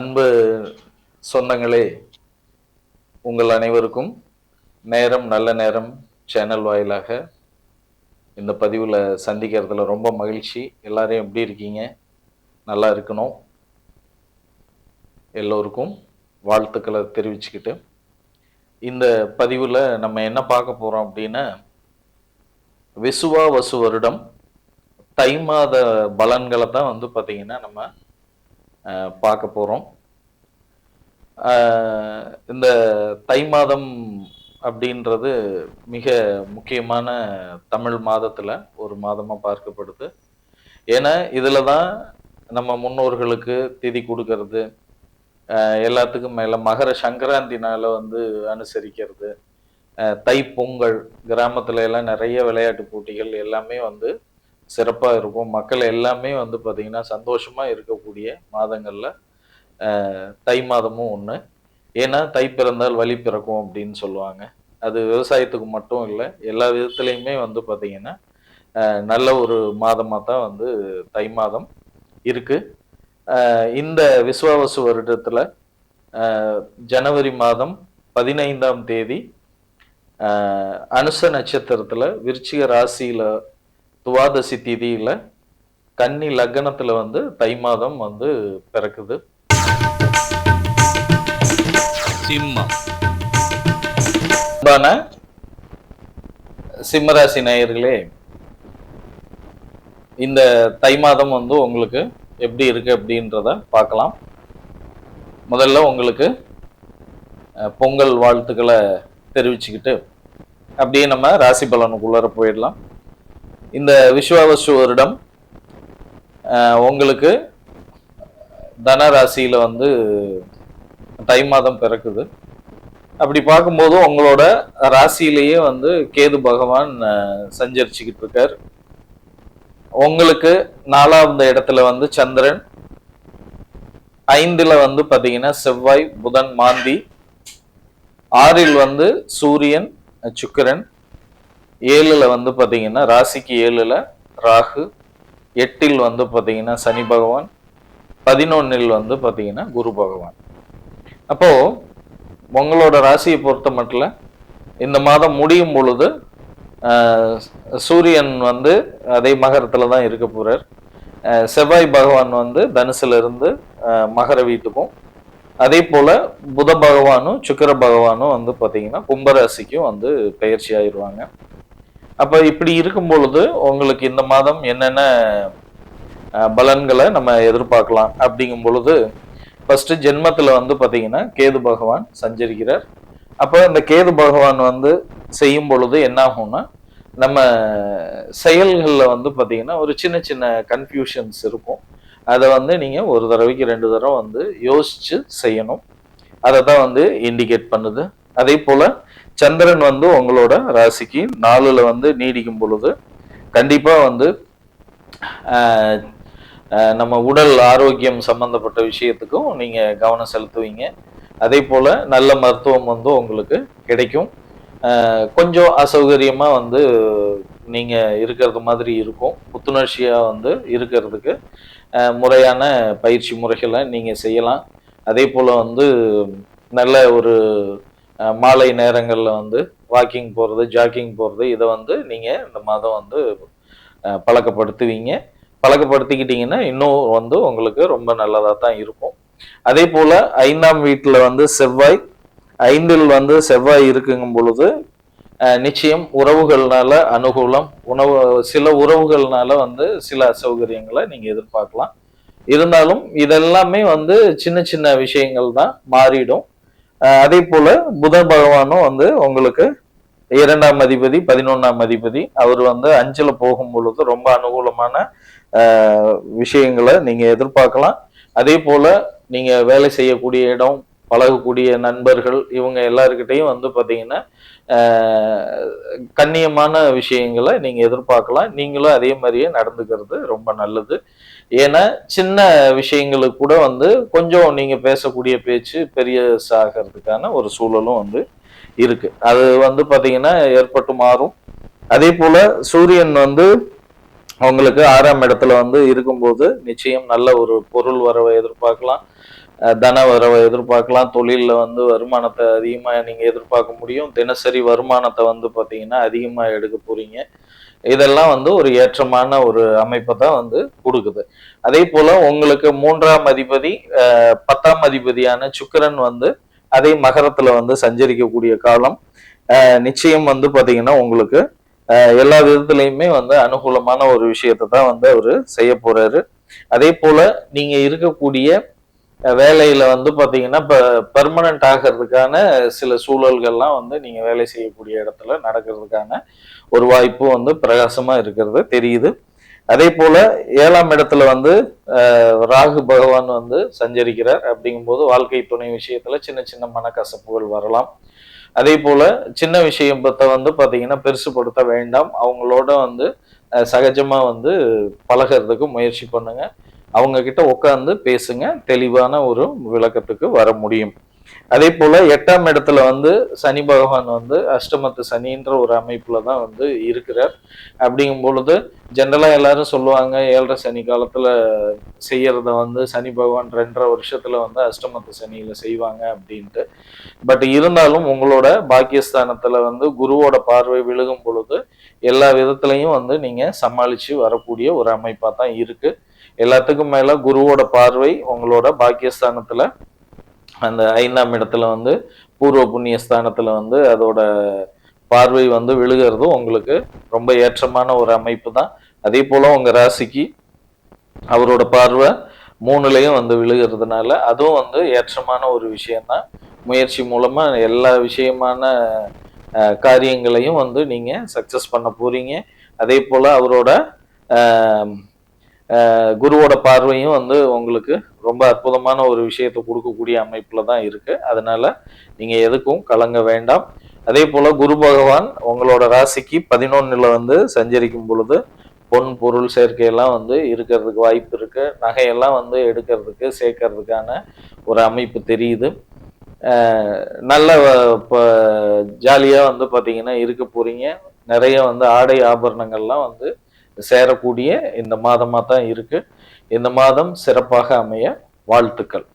அன்பு சொந்தங்களே உங்கள் அனைவருக்கும் நேரம் நல்ல நேரம் சேனல் வாயிலாக இந்த பதிவில் சந்திக்கிறதுல ரொம்ப மகிழ்ச்சி. எல்லாரையும் எப்படி இருக்கீங்க? நல்லா இருக்கணும். எல்லோருக்கும் வாழ்த்துக்களை தெரிவிச்சுக்கிட்டு இந்த பதிவில் நம்ம என்ன பார்க்க போகிறோம் அப்படின்னா விசுவா வசு வருடம் தை மாத பலன்களை தான் வந்து பார்த்திங்கன்னா நம்ம பார்க்க போகிறோம் இந்த தை மாதம் அப்படின்றது மிக முக்கியமான தமிழ் மாதத்தில் ஒரு மாதமாக பார்க்கப்படுது. ஏன்னா இதில் தான் நம்ம முன்னோர்களுக்கு திதி கொடுக்கறது எல்லாத்துக்கும் மேலே மகர சங்கராந்தி நாளை வந்து அனுசரிக்கிறது தை பொங்கல் கிராமத்துல எல்லாம் நிறைய விளையாட்டு போட்டிகள் எல்லாமே வந்து சிறப்பாக இருக்கும். மக்கள் எல்லாமே வந்து பார்த்திங்கன்னா சந்தோஷமாக இருக்கக்கூடிய மாதங்களில் தை மாதமும் ஒன்று ஏன்னா தை பிறந்தால் வழி பிறக்கும் அப்படின்னு சொல்லுவாங்க. அது விவசாயத்துக்கு மட்டும் இல்லை எல்லா விதத்துலேயுமே வந்து பார்த்திங்கன்னா நல்ல ஒரு மாதமாக தான் வந்து தை மாதம் இருக்குது இந்த விஸ்வாவசு வருடத்தில் ஜனவரி மாதம் பதினைந்தாம் தேதி அனுச நட்சத்திரத்தில் விருச்சிக ராசியில் துவாதசி திதியில் கன்னி லக்னத்தில் வந்து தை மாதம் வந்து பிறக்குது. சிம்மம். அன்பான சிம்மராசி நேயர்களே இந்த தை மாதம் வந்து உங்களுக்கு எப்படி இருக்கு அப்படின்றத பார்க்கலாம். முதல்ல உங்களுக்கு பொங்கல் வாழ்த்துக்களை தெரிவிச்சுக்கிட்டு அப்படியே நம்ம ராசி பலனுக்குள்ளார போயிடலாம். இந்த விஸ்வாவசு வருடம் உங்களுக்கு தன ராசியில் வந்து தை மாதம் பிறக்குது. அப்படி பார்க்கும்போது உங்களோட ராசியிலேயே வந்து கேது பகவான் சஞ்சரிச்சுக்கிட்டு இருக்கார். உங்களுக்கு நாலாவது இடத்துல வந்து சந்திரன். ஐந்துல வந்து பாத்தீங்கன்னா செவ்வாய் புதன் மாந்தி. ஆறில் வந்து சூரியன் சுக்கரன். சுக்கிரன் வந்து பாத்தீங்கன்னா ராசிக்கு ஏழுல ராகு. எட்டில் வந்து பாத்தீங்கன்னா சனி பகவான். பதினொன்னில் வந்து பாத்தீங்கன்னா குரு பகவான். அப்போ உங்களோட ராசியை பொறுத்த மட்டும் இந்த மாதம் முடியும் பொழுது சூரியன் வந்து அதே மகரத்தில் தான் இருக்க போகிறார் செவ்வாய் பகவான் வந்து தனுசுல இருந்து மகர வீட்டுக்கும். அதே போல் புத பகவானும் சுக்கிர பகவானும் வந்து பார்த்தீங்கன்னா கும்பராசிக்கும் வந்து பயிற்சி ஆயிடுவாங்க அப்போ இப்படி இருக்கும் பொழுது உங்களுக்கு இந்த மாதம் என்னென்ன பலன்களை நம்ம எதிர்பார்க்கலாம் அப்படிங்கும் பொழுது ஃபர்ஸ்ட் ஜென்மத்துல வந்து பாத்தீங்கன்னா கேது பகவான் சஞ்சரிக்கிறார். அப்போ இந்த கேது பகவான் வந்து செய்யும் பொழுது என்ன ஆகும்னா நம்ம செயல்களில் வந்து பார்த்தீங்கன்னா ஒரு சின்ன சின்ன கன்ஃபியூஷன்ஸ் இருக்கும். அதை வந்து நீங்கள் ஒரு தடவைக்கு ரெண்டு தடவை வந்து யோசிச்சு செய்யணும். அதை தான் வந்து இண்டிகேட் பண்ணுது. அதே போல் சந்திரன் வந்து உங்களோட ராசிக்கு நாலில் வந்து நீடிக்கும் பொழுது கண்டிப்பாக வந்து நம்ம உடல் ஆரோக்கியம் சம்பந்தப்பட்ட விஷயத்துக்கும் நீங்கள் கவனம் செலுத்துவீங்க. அதே போல் நல்ல மருத்துவம் வந்து உங்களுக்கு கிடைக்கும். கொஞ்சம் அசௌகரியமாக வந்து நீங்கள் இருக்கிறது மாதிரி இருக்கும். புத்துணர்ச்சியாக வந்து இருக்கிறதுக்கு முறையான பயிற்சி முறைகளை நீங்கள் செய்யலாம். அதே போல் வந்து நல்ல ஒரு மாலை நேரங்களில் வந்து வாக்கிங் போகிறது ஜாக்கிங் போகிறது இதை வந்து நீங்கள் இந்த மாதம் வந்து பழக்கப்படுத்துவீங்க. பழக்கப்படுத்திக்கிட்டீங்கன்னா இன்னும் வந்து உங்களுக்கு ரொம்ப நல்லதாக தான் இருக்கும். அதே போல் ஐந்தாம் வீட்டில் வந்து செவ்வாய் ஐந்தில் வந்து செவ்வாய் இருக்குங்கும் பொழுது நிச்சயம் உறவுகள்னால அனுகூலம் உணவு சில உறவுகள்னால வந்து சில அசௌகரியங்களை நீங்கள் எதிர்பார்க்கலாம். இருந்தாலும் இதெல்லாமே வந்து சின்ன சின்ன விஷயங்கள் தான் மாறிடும். அதே போல புத பகவானும் வந்து உங்களுக்கு இரண்டாம் அதிபதி பதினொன்னாம் அதிபதி அவர் வந்து அஞ்சுல போகும் பொழுது ரொம்ப அனுகூலமான விஷயங்களை நீங்கள் எதிர்பார்க்கலாம். அதே போல் நீங்கள் வேலை செய்யக்கூடிய இடம் பழகக்கூடிய நண்பர்கள் இவங்க எல்லாருக்கிட்டையும் வந்து பார்த்தீங்கன்னா கண்ணியமான விஷயங்களை நீங்கள் எதிர்பார்க்கலாம். நீங்களும் அதே மாதிரியே நடந்துக்கிறது ரொம்ப நல்லது. ஏன்னா சின்ன விஷயங்களுக்கு கூட வந்து கொஞ்சம் நீங்கள் பேசக்கூடிய பேச்சு பெரிய ஆகிறதுக்கான ஒரு சூழலும் வந்து இருக்கு. அது வந்து பார்த்தீங்கன்னா ஏற்பட்டு மாறும். அதே போல் சூரியன் வந்து உங்களுக்கு ஆறாம் இடத்துல வந்து இருக்கும்போது நிச்சயம் நல்ல ஒரு பொருள் வரவை எதிர்பார்க்கலாம். தன வரவை எதிர்பார்க்கலாம். தொழிலில் வந்து வருமானத்தை அதிகமாக நீங்கள் எதிர்பார்க்க முடியும். தினசரி வருமானத்தை வந்து பார்த்தீங்கன்னா அதிகமாக எடுக்க போகிறீங்க இதெல்லாம் வந்து ஒரு ஏற்றமான ஒரு அமைப்பை தான் வந்து கொடுக்குது. அதே போல் உங்களுக்கு மூன்றாம் அதிபதி பத்தாம் அதிபதியான சுக்கரன் வந்து அதே மகரத்தில் வந்து சஞ்சரிக்கக்கூடிய காலம். நிச்சயம் வந்து பார்த்தீங்கன்னா உங்களுக்கு எல்லா விதத்துலையுமே வந்து அனுகூலமான ஒரு விஷயத்தை தான் வந்து அவர் செய்ய போறாரு. அதே போல நீங்க இருக்கக்கூடிய வேலையில வந்து பாத்தீங்கன்னா இப்ப பெர்மனன்ட் ஆகிறதுக்கான சில சூழல்கள்லாம் வந்து நீங்க வேலை செய்யக்கூடிய இடத்துல நடக்கிறதுக்கான ஒரு வாய்ப்பு வந்து பிரகாசமா இருக்கிறது தெரியுது. அதே போல ஏழாம் இடத்துல வந்து ராகு பகவான் வந்து சஞ்சரிக்கிறார். அப்படிங்கும்போது வாழ்க்கை துணை விஷயத்துல சின்ன சின்ன மனக்கசப்புகள் வரலாம். அதே போல சின்ன விஷயம் பத்த வந்து பார்த்தீங்கன்னா பெருசுப்படுத்த வேண்டாம். அவங்களோட வந்து சகஜமாக சகஜமா வந்து பழகிறதுக்கு முயற்சி பண்ணுங்க. அவங்க கிட்ட உட்காந்து பேசுங்க. தெளிவான ஒரு விளக்கத்துக்கு வர முடியும். அதே போல எட்டாம் இடத்துல வந்து சனி பகவான் வந்து அஷ்டமத்து சனின்ற ஒரு அமைப்புல தான் வந்து இருக்கிறார். அப்படிங்கும் பொழுது ஜென்ரலா எல்லாரும் சொல்லுவாங்க ஏழரை சனி காலத்துல செய்யறத வந்து சனி பகவான் ரெண்டரை வருஷத்துல வந்து அஷ்டமத்து சனியில செய்வாங்க அப்படின்ட்டு. பட் இருந்தாலும் உங்களோட பாக்கியஸ்தானத்துல வந்து குருவோட பார்வை விழுகும் பொழுது எல்லா விதத்துலையும் வந்து நீங்க சமாளிச்சு வரக்கூடிய ஒரு அமைப்பா தான் இருக்கு. எல்லாத்துக்கும் மேல குருவோட பார்வை உங்களோட பாக்கியஸ்தானத்துல அந்த ஐந்தாம் இடத்துல வந்து பூர்வ புண்ணிய ஸ்தானத்தில் வந்து அதோட பார்வை வந்து விழுகிறது உங்களுக்கு ரொம்ப ஏற்றமான ஒரு அமைப்பு தான் அதே போல் உங்கள் ராசிக்கு அவரோட பார்வை மூணுலேயும் வந்து விழுகிறதுனால அதுவும் வந்து ஏற்றமான ஒரு விஷயம்தான். முயற்சி மூலமாக எல்லா விஷயமான காரியங்களையும் வந்து நீங்கள் சக்ஸஸ் பண்ண போகிறீங்க அதே போல் அவரோட குருவோட பார்வையும் வந்து உங்களுக்கு ரொம்ப அற்புதமான ஒரு விஷயத்தை கொடுக்கக்கூடிய அமைப்பில் தான் இருக்கு. அதனால நீங்க எதுக்கும் கலங்க வேண்டாம். அதே போல குரு பகவான் உங்களோட ராசிக்கு பதினொன்னுல வந்து சஞ்சரிக்கும் பொழுது பொன் பொருள் சேர்க்கையெல்லாம் வந்து இருக்கிறதுக்கு வாய்ப்பு இருக்கு. நகையெல்லாம் வந்து எடுக்கிறதுக்கு சேர்க்கறதுக்கான ஒரு அமைப்பு தெரியுது. நல்ல இப்போ ஜாலியாக வந்து பார்த்தீங்கன்னா இருக்க போறீங்க. நிறைய வந்து ஆடை ஆபரணங்கள்லாம் வந்து சேரக்கூடிய இந்த மாதமாக தான் இருக்குது இந்த மாதம் சிறப்பாக அமைய வாழ்த்துக்கள்.